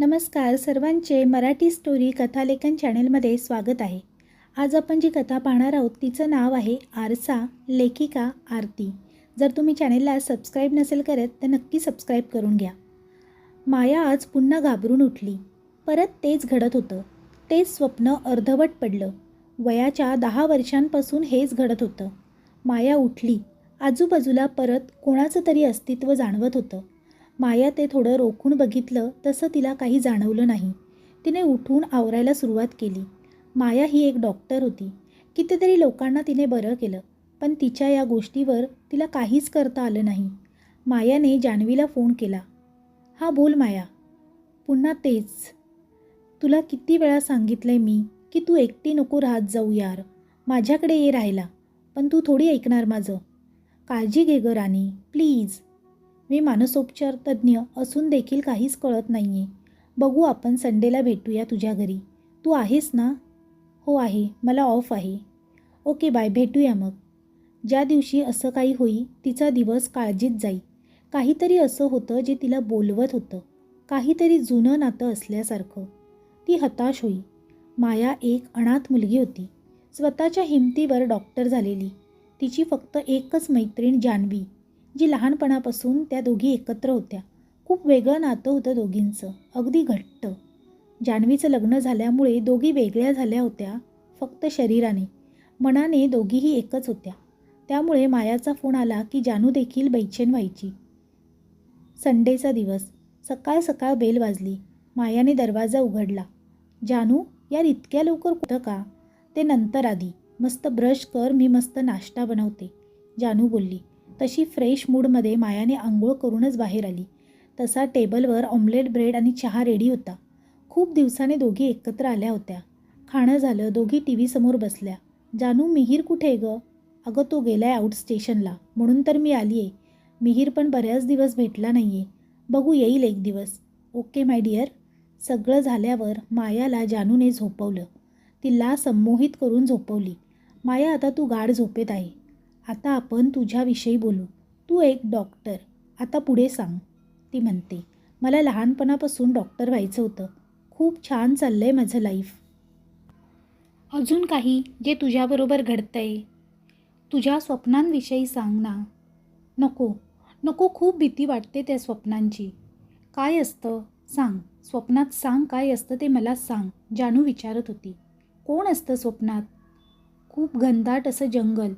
नमस्कार सर्वांचे मराठी स्टोरी कथालेखन चॅनेलमध्ये स्वागत आहे. आज आपण जी कथा पाहणार आहोत तिचं नाव आहे आरसा लेखिका आरती. जर तुम्ही चॅनेलला सबस्क्राईब नसेल करत तर नक्की सबस्क्राईब करून घ्या. माया आज पुन्हा घाबरून उठली. परत तेच घडत होतं. तेच स्वप्न अर्धवट पडलं. वयाच्या दहा वर्षांपासून हेच घडत होतं. माया उठली. आजूबाजूला परत कोणाचं तरी अस्तित्व जाणवत होतं. माया ते थोडं रोखून बघितलं तसं तिला काही जाणवलं नाही. तिने उठून आवरायला सुरुवात केली. माया ही एक डॉक्टर होती. कितीतरी लोकांना तिने बरं केलं पण तिच्या या गोष्टीवर तिला काहीच करता आलं नाही. मायाने जान्हवीला फोन केला. हा बोल माया. पुन्हा तेच. तुला किती वेळा सांगितलं आहे मी की तू एकटी नको राहत जाऊ यार. माझ्याकडे ये राहायला पण तू थोडी ऐकणार माझं. काळजी घे ग राणी प्लीज. मी मानसोपचार तज्ज्ञ असून देखील काहीच कळत नाही आहे बघू आपण संडेला भेटूया तुझ्या घरी. तू आहेस ना? हो आहे. मला ऑफ आहे. Okay bye. भेटूया मग. ज्या दिवशी असं काही होई तिचा दिवस काळजीत जाई. काहीतरी असं होतं जे तिला बोलवत होतं. काहीतरी जुनं नातं असल्यासारखं. ती हताश होई. माया एक अनाथ मुलगी होती. स्वतःच्या हिमतीवर डॉक्टर झालेली. तिची फक्त एकच मैत्रीण जान्हवी. जी लहानपणापासून त्या दोघी एकत्र होत्या. खूप वेगळं नातं होतं दोघींचं. अगदी घट्ट. जान्हवीचं लग्न झाल्यामुळे दोघी वेगळ्या झाल्या होत्या फक्त शरीराने. मनाने दोघीही एकच होत्या. त्यामुळे मायाचा फोन आला की जानू देखील बैचेन व्हायची. संडेचा दिवस. सकाळ सकाळ बेल वाजली. मायाने दरवाजा उघडला. जानू यार इतक्या लवकर कुठं का? ते नंतर आधी. मस्त ब्रश कर मी मस्त नाश्ता बनवते. जानू बोलली. तशी फ्रेश मूडमध्ये मायाने आंघोळ करूनच बाहेर आली. तसा टेबलवर ऑमलेट ब्रेड आणि चहा रेडी होता. खूप दिवसाने दोघी एकत्र आल्या होत्या. खाणं झालं दोघी टी व्हीसमोर बसल्या. जानू मिहीर कुठे ग? अगं तो गेलाय आउट स्टेशनला म्हणून तर मी आली आहे मिहीर पण बऱ्याच दिवस भेटला नाही आहे बघू येईल एक दिवस. ओके माय डिअर सगळं झाल्यावर मायाला जानूने झोपवलं. तिला संमोहित करून झोपवली. माया आता तू गाढ झोपेत आहे. आता आपण तुझ्याविषयी बोलू. तू एक डॉक्टर. आता पुढे सांग. ती म्हणते मला लहानपणापासून डॉक्टर व्हायचं होतं. खूप छान चाललं आहे माझं लाईफ. अजून काही जे तुझ्याबरोबर घडतं आहे तुझ्या स्वप्नांविषयी सांग ना. नको. नको खूप भीती वाटते त्या स्वप्नांची. काय असतं? सांग. स्वप्नात सांग काय असतं ते मला सांग. जानू विचारत होती. कोण असतं स्वप्नात? खूप घनदाट असं जंगल.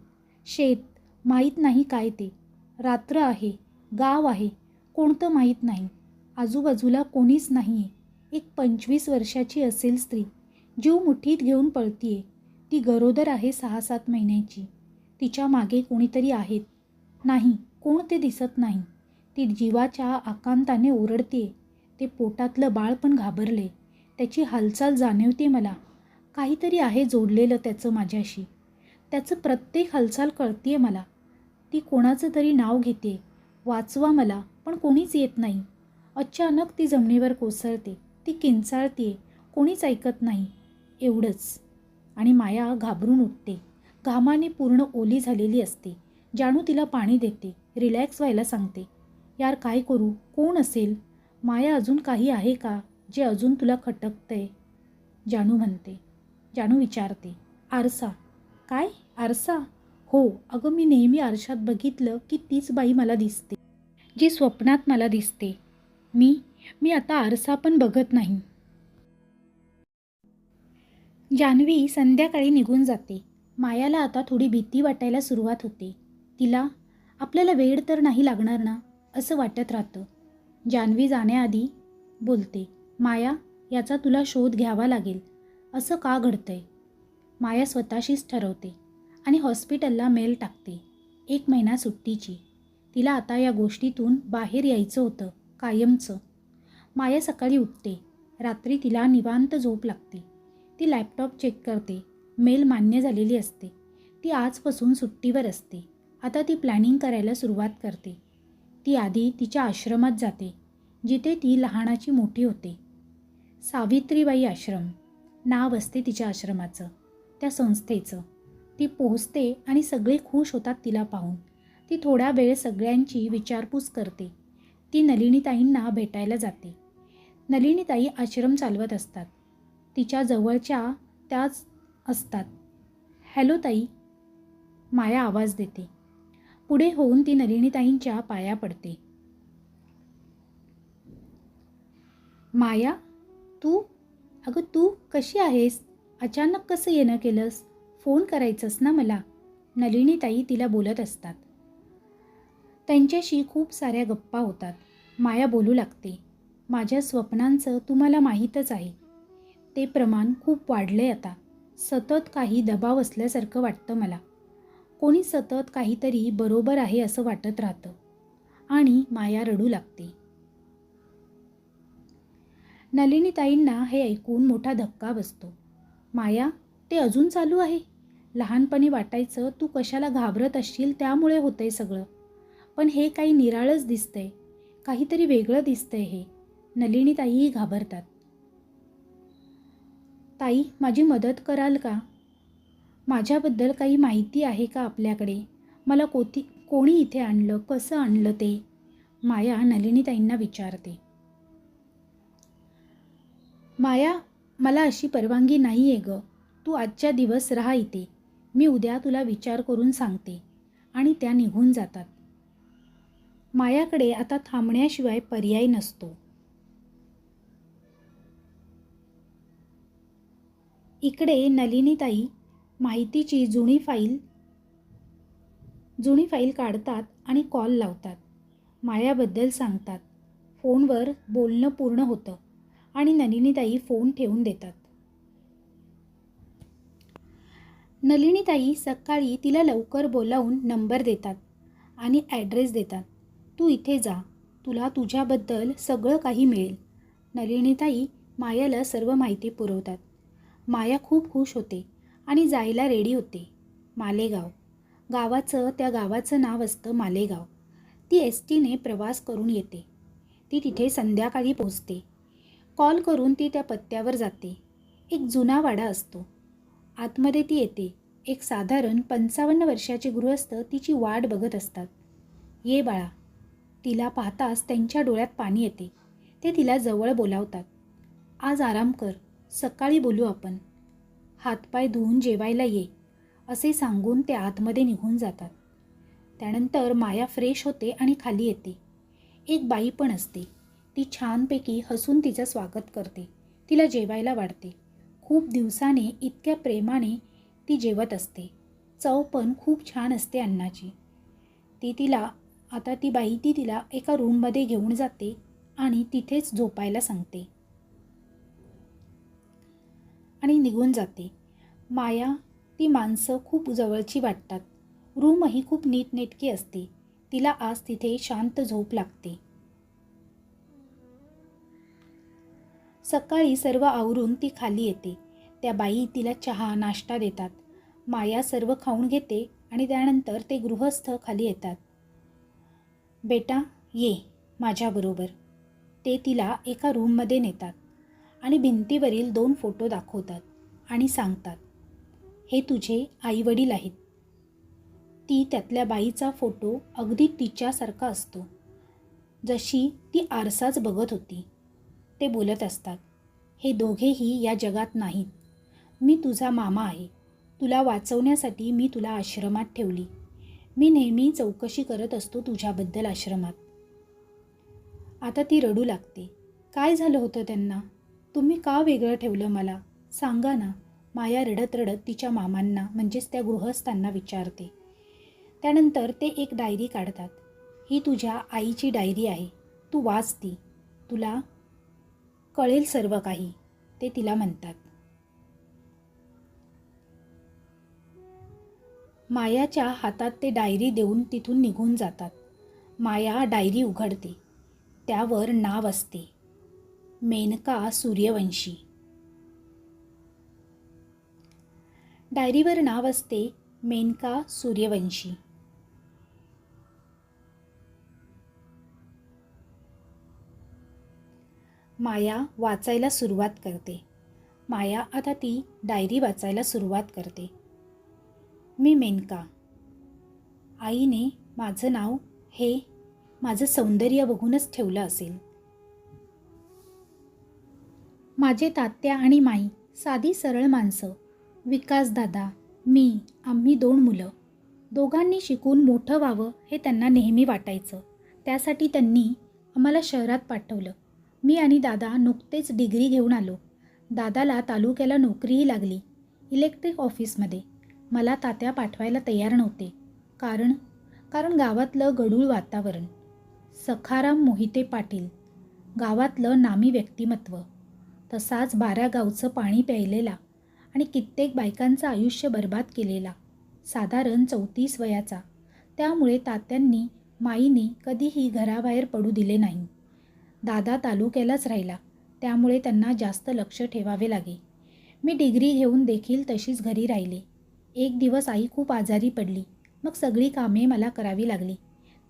शेत माहीत नाही काय ते. रात्र आहे गाव आहे कोणतं माहीत नाही. आजूबाजूला कोणीच नाही आहे एक पंचवीस वर्षाची असेल स्त्री. जीव मुठीत घेऊन पळतीये. ती गरोदर आहे सहा सात महिन्याची. तिच्यामागे कोणीतरी आहेत. नाही कोण ते दिसत नाही. ती जीवाच्या आकांताने ओरडते ते पोटातलं बाळ पण घाबरले. त्याची हालचाल जाणवते मला. काहीतरी आहे जोडलेलं त्याचं माझ्याशी. त्याचं प्रत्येक हालचाल कळतीये मला. ती कोणाचं तरी नाव घेते वाचवा मला पण कोणीच येत नाही. अचानक ती जमिनीवर कोसळते ती किंचाळते कोणीच ऐकत नाही. एवढंच. आणि माया घाबरून उठते. घामाने पूर्ण ओली झालेली असते. जाणू तिला पाणी देते रिलॅक्स व्हायला सांगते. यार काय करू? कोण असेल? माया अजून काही आहे का जे अजून तुला खटकतंय? जानू म्हणते. जानू विचारते. आरसा काय? आरसा? हो अगं मी नेहमी आरशात बघितलं की तीच बाई मला दिसते जी स्वप्नात मला दिसते. मी मी आता आरसा पण बघत नाही. जान्हवी संध्याकाळी निघून जाते. मायाला आता थोडी भीती वाटायला सुरुवात होते. तिला आपल्याला वेळ तर नाही लागणार ना? असं वाटत राहतं. जान्हवी जाण्याआधी बोलते माया याचा तुला शोध घ्यावा लागेल. असं का घडतंय? माया स्वतःशीच ठरवते आणि हॉस्पिटलला मेल टाकते. एक महिना सुट्टीची. तिला आता या गोष्टीतून बाहेर यायचं होतं कायमचं. माया सकाळी उठते. रात्री तिला निवांत झोप लागते. ती लॅपटॉप चेक करते. मेल मान्य झालेली असते. ती आजपासून सुट्टीवर असते. आता ती प्लॅनिंग करायला सुरुवात करते. ती आधी तिच्या आश्रमात जाते जिथे ती लहानाची मोठी होते. सावित्रीबाई आश्रम. नाव असते तिच्या आश्रमाचं. त्या संस्थेचं. ती पोहोचते आणि सगळे खुश होतात तिला पाहून. ती थोडा वेळ सगळ्यांची विचारपूस करते. ती नलिनीताईंना भेटायला जाते. नलिनीताई आश्रम चालवत असतात. तिच्या जवळच्या त्याच असतात. हॅलो ताई. माया आवाज देते. पुढे होऊन ती नलिनीताईंच्या पाया पडते. माया तू? अगं तू कशी आहेस? अचानक कसं येणं केलंस? फोन करायचंस ना मला? नलिनीताई तिला बोलत असतात. त्यांच्याशी खूप साऱ्या गप्पा होतात. माया बोलू लागते. माझ्या स्वप्नांचं तुम्हाला माहीतच आहे. ते प्रमाण खूप वाढले आता. सतत काही दबाव असल्यासारखं वाटतं मला. कोणी सतत काहीतरी बरोबर आहे असं वाटत राहतं. आणि माया रडू लागते. नलिनीताईंना हे ऐकून मोठा धक्का बसतो. माया ते अजून चालू आहे. लहानपणी वाटायचं तू कशाला घाबरत असशील त्यामुळे होतंय सगळं. पण हे काही निराळच दिसतंय. काहीतरी वेगळं दिसतंय हे. नलिनीताईही घाबरतात. ताई माझी मदत कराल का? माझ्याबद्दल काही माहिती आहे का आपल्याकडे? मला कोती कोणी इथे आणलं? कसं आणलं ते? माया नलिनीताईंना विचारते. माया मला अशी परवानगी नाही आहे ग. तू आजच्या दिवस राहा इथे. मी उद्या तुला विचार करून सांगते. आणि त्या निघून जातात. मायाकडे आता थांबण्याशिवाय पर्याय नसतो. इकडे नलिनीताई माहितीची जुनी फाईल जुनी फाईल काढतात आणि कॉल लावतात. मायाबद्दल सांगतात. फोनवर बोलणं पूर्ण होतं. आणि नलिनीताई फोन ठेवून देतात. नलिनीताई सकाळी तिला लवकर बोलावून नंबर देतात आणि ॲड्रेस देतात. तू इथे जा. तुला तुझ्याबद्दल सगळं काही मिळेल. नलिनीताई मायाला सर्व माहिती पुरवतात. माया खूप खुश होते आणि जायला रेडी होते. मालेगाव. गावाचं त्या गावाचं नाव असतं मालेगाव. ती एस टीने प्रवास करून येते. ती तिथे संध्याकाळी पोचते कॉल करून ती त्या पत्त्यावर जाते. एक जुना वाडा असतो. आतमध्ये ती येते. एक साधारण पंचावन्न वर्षाचे गृहस्थ तिची वाट बघत असतात. ये बाळा. तिला पाहताच त्यांच्या डोळ्यात पाणी येते. ते तिला जवळ बोलावतात. आज आराम कर. सकाळी बोलू आपण. हातपाय धुवून जेवायला ये. असे सांगून ते आतमध्ये निघून जातात. त्यानंतर माया फ्रेश होते आणि खाली येते. एक बाई पण असते. ती छानपैकी हसून तिचं स्वागत करते. तिला जेवायला वाढते. खूप दिवसाने इतक्या प्रेमाने ती जेवत असते. चव पण खूप छान असते अन्नाची ती तिला आता ती बाई ती तिला एका रूममध्ये घेऊन जाते आणि तिथेच झोपायला सांगते. आणि निघून जाते. माया ती माणसं खूप जवळची वाटतात. रूमही खूप नीटनेटकी असते. तिला आज तिथे शांत झोप लागते. सकाळी सर्व आवरून ती खाली येते. त्या बाई तिला चहा नाश्ता देतात. माया सर्व खाऊन घेते आणि त्यानंतर ते गृहस्थ खाली येतात. बेटा ये माझ्याबरोबर. ते तिला एका रूममध्ये नेतात आणि भिंतीवरील दोन फोटो दाखवतात आणि सांगतात हे तुझे आईवडील आहेत. ती त्यातल्या बाईचा फोटो अगदी तिच्यासारखा असतो. जशी ती आरसाच बघत होती. ते बोलत असतात. हे दोघेही या जगात नाहीत. मी तुझा मामा आहे. तुला वाचवण्यासाठी मी तुला आश्रमात ठेवली. मी नेहमी चौकशी करत असतो तुझ्याबद्दल आश्रमात. आता ती रडू लागते. काय झालं होतं त्यांना? तुम्ही का वेगळं ठेवलं मला? सांगा ना. माया रडत रडत तिच्या मामांना म्हणजेच त्या गृहस्थांना विचारते. त्यानंतर ते एक डायरी काढतात. ही तुझ्या आईची डायरी आहे. तू वाच ती. तुला कळेल सर्व काही ते तिला म्हणतात. मायाच्या हातात ते डायरी देऊन तिथून निघून जातात. माया डायरी उघडते. त्यावर नाव असते. मेनका सूर्यवंशी. डायरीवर नाव असते मेनका सूर्यवंशी. माया वाचायला सुरुवात करते. माया आता ती डायरी वाचायला सुरुवात करते. मी मेनका. आईने माझं नाव हे माझं सौंदर्य बघूनच ठेवलं असेल. माझे तात्या आणि माई साधी सरळ माणसं. विकासदादा मी आम्ही दोन मुलं. दोघांनी शिकून मोठं व्हावं हे त्यांना नेहमी वाटायचं. त्यासाठी त्यांनी आम्हाला शहरात पाठवलं. मी आणि दादा नुकतेच डिग्री घेऊन आलो. दादाला तालुक्याला नोकरीही लागली इलेक्ट्रिक ऑफिसमध्ये. मला तात्या पाठवायला तयार नव्हते. कारण कारण गावातलं गडूळ वातावरण. सखाराम मोहिते पाटील गावातलं नामी व्यक्तिमत्व. तसाच बारा गावचं पाणी प्यायलेला आणि कित्येक बायकांचं आयुष्य बर्बाद केलेला. साधारण चौतीस वयाचा. त्यामुळे तात्यांनी माईने कधीही घराबाहेर पडू दिले नाही. दादा तालुक्यालाच राहिला. त्यामुळे त्यांना जास्त लक्ष ठेवावे लागे. मी डिग्री घेऊन देखील तशीच घरी राहिले. एक दिवस आई खूप आजारी पडली. मग सगळी कामे मला करावी लागली.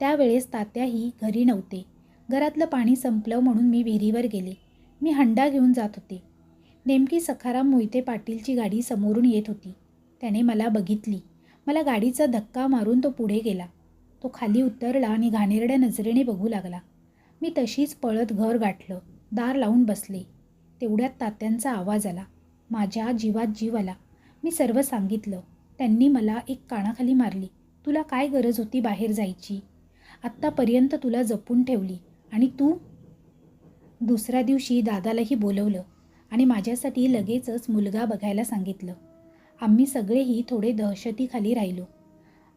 त्यावेळेस तात्याही घरी नव्हते. घरातलं पाणी संपलं म्हणून मी विहिरीवर गेले. मी हंडा घेऊन जात होते. नेमकी सखाराम मोहिते पाटीलची गाडी समोरून येत होती. त्याने मला बघितली. मला गाडीचा धक्का मारून तो पुढे गेला. तो खाली उतरला आणि घाणेरड्या नजरेने बघू लागला. मी तशीच पळत घर गाठलं दार लावून बसले. तेवढ्यात तात्यांचा आवाज आला. माझ्या जीवात जीव आला. मी सर्व सांगितलं. त्यांनी मला एक कानाखाली मारली. तुला काय गरज होती बाहेर जायची? आत्तापर्यंत तुला जपून ठेवली. आणि तू? दुसऱ्या दिवशी दादालाही बोलवलं आणि माझ्यासाठी लगेचच मुलगा बघायला सांगितलं. आम्ही सगळेही थोडे दहशतीखाली राहिलो.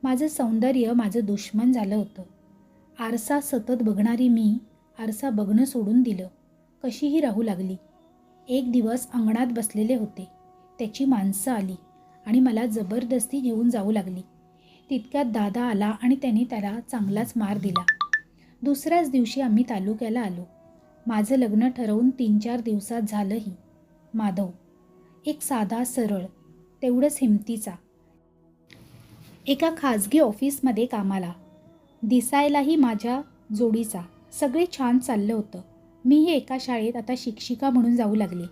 माझं सौंदर्य माझं दुश्मन झालं होतं. आरसा सतत बघणारी मी आरसा बघणं सोडून दिलं. कशीही राहू लागली. एक दिवस अंगणात बसलेले होते. त्याची माणसं आली आणि मला जबरदस्ती घेऊन जाऊ लागली. तितक्यात दादा आला आणि त्याने त्याला चांगलाच मार दिला. दुसऱ्याच दिवशी आम्ही तालुक्याला आलो. माझं लग्न ठरवून तीन चार दिवसात झालंही. माधव एक साधा सरळ तेवढंच हिमतीचा. एका खाजगी ऑफिसमध्ये कामाला. दिसायलाही माझ्या जोडीचा. सगळे छान चाललं होतं. मीही एका शाळेत आता शिक्षिका म्हणून जाऊ लागले.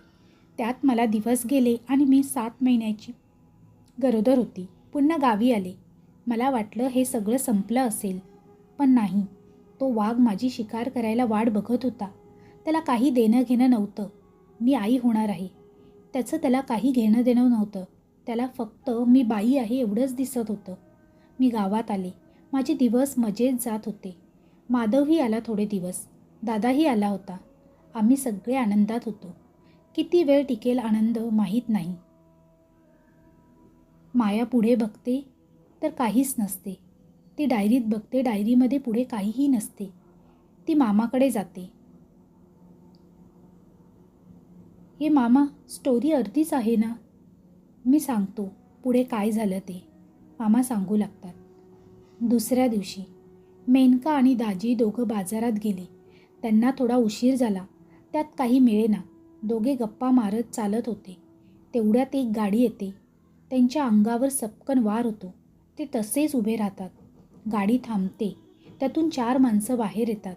त्यात मला दिवस गेले आणि मी सात महिन्याची गरोदर होती. पुन्हा गावी आले. मला वाटलं हे सगळं संपलं असेल. पण नाही. तो वाघ माझी शिकार करायला वाट बघत होता. त्याला काही देणं घेणं नव्हतं. मी आई होणार आहे. त्याचं त्याला काही घेणं देणं नव्हतं. त्याला फक्त मी बाई आहे एवढंच दिसत होतं. मी गावात आले. माझे दिवस मजेत जात होते. माधवही आला थोडे दिवस. दादाही आला होता. आम्ही सगळे आनंदात होतो. किती वेळ टिकेल आनंद माहीत नाही. माया पुढे बघते तर काहीच नसते. ती डायरीत बघते डायरीमध्ये पुढे काहीही नसते. ती मामाकडे जाते. हे मामा स्टोरी अर्धीच आहे ना? मी सांगतो. पुढे काय झालं ते. मामा सांगू लागतात. दुसऱ्या दिवशी. मेनका आणि दाजी दोघं बाजारात गेले. त्यांना थोडा उशीर झाला. त्यात काही मिळेना. दोघे गप्पा मारत चालत होते. तेवढ्यात एक गाडी येते. त्यांच्या अंगावर सपकन वार होतो. ते तसेच उभे राहतात. गाडी थांबते. त्यातून चार माणसं बाहेर येतात.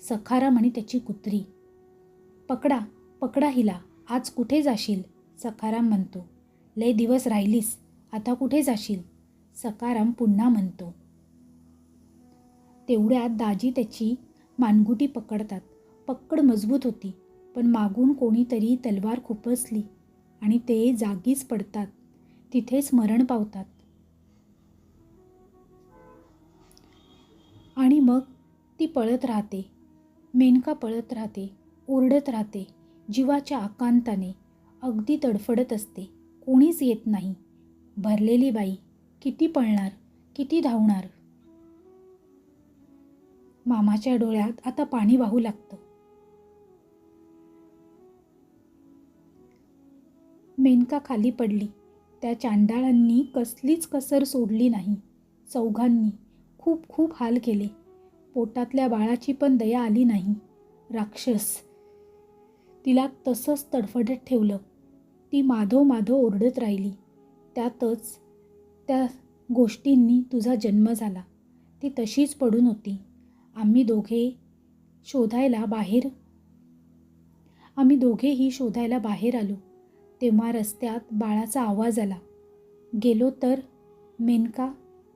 सखाराम आणि त्याची कुत्री. पकडा पकडा हिला. आज कुठे जाशील? सखाराम म्हणतो. लय दिवस राहिलीस. आता कुठे जाशील? सकाराम पुन्हा म्हणतो. तेवढ्यात दाजी त्याची मानगुटी पकडतात. पक्कड मजबूत होती पण मागून कोणीतरी तलवार खुपसली आणि ते जागीच पडतात. तिथेच मरण पावतात. आणि मग ती पळत राहते. मेनका पळत राहते ओरडत राहते जीवाच्या आकांताने. अगदी तडफडत असते. कोणीच येत नाही. भरलेली बाई किती पळणार किती धावणार? मामाच्या डोळ्यात आता पाणी वाहू लागतं. मेनका खाली पडली. त्या चांडाळांनी कसलीच कसर सोडली नाही. चौघांनी खूप खूप हाल केले. पोटातल्या बाळाची पण दया आली नाही. राक्षस! तिला तसंच तडफडत ठेवलं. ती माधव माधव ओरडत राहिली. त्यातच त्या गोष्टींनी तुझा जन्म झाला. ती तशीच पडून होती. आम्ही दोघे शोधायला बाहेर. आम्ही दोघेही शोधायला बाहेर आलो. तेव्हा रस्त्यात बाळाचा आवाज आला. गेलो तर मेनका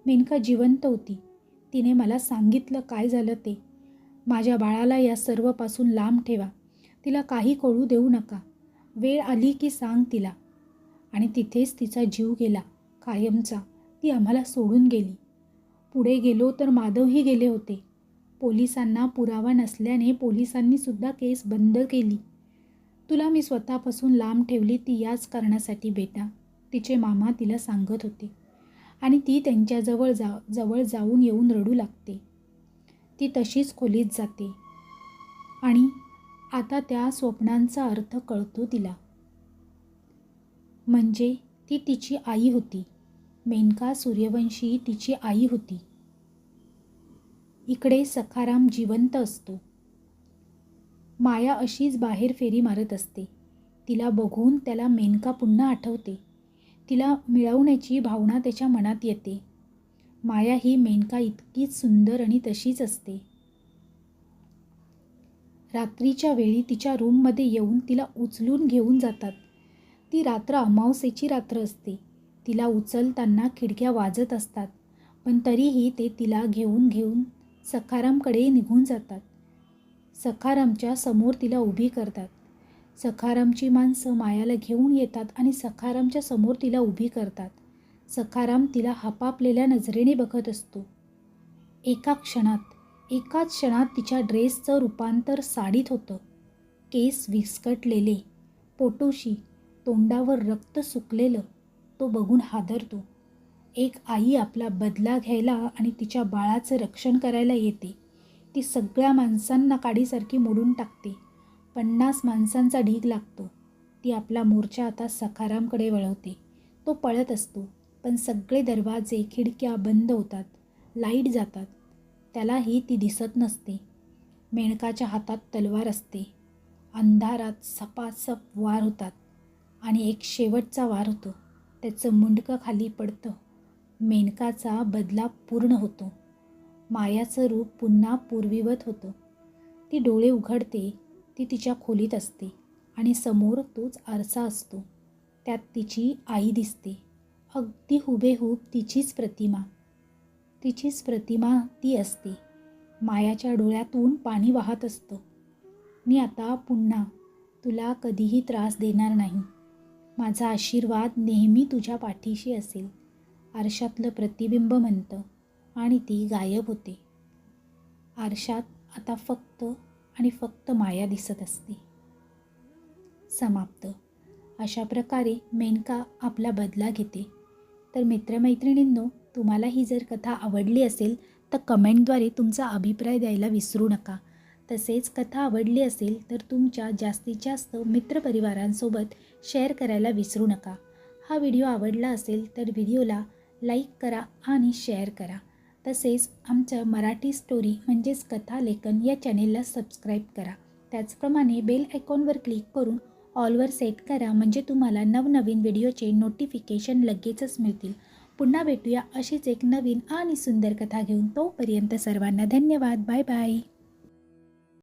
मेनका जिवंत होती. तिने मला सांगितलं काय झालं ते. माझ्या बाळाला या सर्वपासून लांब ठेवा. तिला काही कळू देऊ नका. वेळ आली की सांग तिला. आणि तिथेच तिचा जीव गेला कायमचा. ती आम्हाला सोडून गेली. पुढे गेलो तर माधवही गेले होते. पोलिसांना पुरावा नसल्याने पोलिसांनी सुद्धा केस बंद केली. तुला मी स्वतःपासून लांब ठेवली ती याच कारणासाठी बेटा. तिचे मामा तिला सांगत होते. आणि ती त्यांच्याजवळ जा जवळ जाऊन येऊन रडू लागते. ती तशीच खोलीत जाते. आणि आता त्या स्वप्नांचा अर्थ कळतो तिला. म्हणजे ती तिची आई होती. मेनका सूर्यवंशी तिची आई होती. इकडे सखाराम जिवंत असतो. माया अशीच बाहेर फेरी मारत असते. तिला बघून त्याला मेनका पुन्हा आठवते. तिला मिळवण्याची भावना त्याच्या मनात येते. माया ही मेनका इतकीच सुंदर आणि तशीच असते. रात्रीच्या वेळी तिच्या रूममध्ये येऊन तिला उचलून घेऊन जातात. ती रात्र अमावस्येची रात्र असते. तिला उचलताना खिडक्या वाजत असतात. पण तरीही ते तिला घेऊन घेऊन सखारामकडे निघून जातात. सखारामच्या समोर तिला उभी करतात. सखारामची माणसं मायाला घेऊन येतात आणि सखारामच्या समोर तिला उभी करतात. सखाराम तिला हापापलेल्या नजरेने बघत असतो. एका क्षणात एकाच क्षणात तिच्या ड्रेसचं रूपांतर साडीत होतं. केस विस्कटलेले. पोटोशी तोंडावर रक्त सुकलेलं. तो बघून हादरतो. एक आई आपला बदला घ्यायला आणि तिच्या बाळाचं रक्षण करायला येते. ती सगळ्या माणसांना काडीसारखी मोडून टाकते. पन्नास माणसांचा ढीग लागतो. ती आपला मोर्चा आता सखारामकडे वळवते. तो पळत असतो पण सगळे दरवाजे खिडक्या बंद होतात. लाइट जातात. त्यालाही ती दिसत नसते. मेणकाच्या हातात तलवार असते. अंधारात सपासप वार होतात. आणि एक शेवटचा वार होतो. त्याचं मुंडकं खाली पडतं. मेनकाचा बदला पूर्ण होतो. मायाचं रूप पुन्हा पूर्वीवत होतं. ती डोळे उघडते ती तिच्या खोलीत असते आणि समोर तोच आरसा असतो. त्यात तिची आई दिसते. अगदी हुबेहूब तिचीच प्रतिमा. तिचीच प्रतिमा ती असते. मायाच्या डोळ्यातून पाणी वाहत असतं. मी आता पुन्हा तुला कधीही त्रास देणार नाही. माझा आशीर्वाद नेहमी तुझ्या पाठीशी असेल. आरशातलं प्रतिबिंब म्हणतं आणि ती गायब होते. आरशात आता फक्त आणि फक्त माया दिसत असते. समाप्त. अशा प्रकारे मेनका आपला बदला घेते. तर मित्रमैत्रिणींनो तुम्हाला ही जर कथा आवडली असेल तर कमेंटद्वारे तुमचा अभिप्राय द्यायला विसरू नका. तसेच कथा आवडली असेल तर तुमच्या जास्तीत जास्त मित्रपरिवारांसोबत शेअर करायला विसरू नका. हा व्हिडिओ आवडला असेल तर व्हिडिओला लाईक करा आणि शेअर करा. तसेच आमचं मराठी स्टोरी म्हणजेच कथा लेखन या चॅनेलला सबस्क्राईब करा. त्याचप्रमाणे बेल आयकॉनवर क्लिक करून ऑलवर सेट करा म्हणजे तुम्हाला नवनवीन व्हिडिओचे नोटिफिकेशन लगेचच मिळतील. पुन्हा भेटूया अशीच एक नवीन आणि सुंदर कथा घेऊन तोपर्यंत सर्वांना धन्यवाद. Bye bye.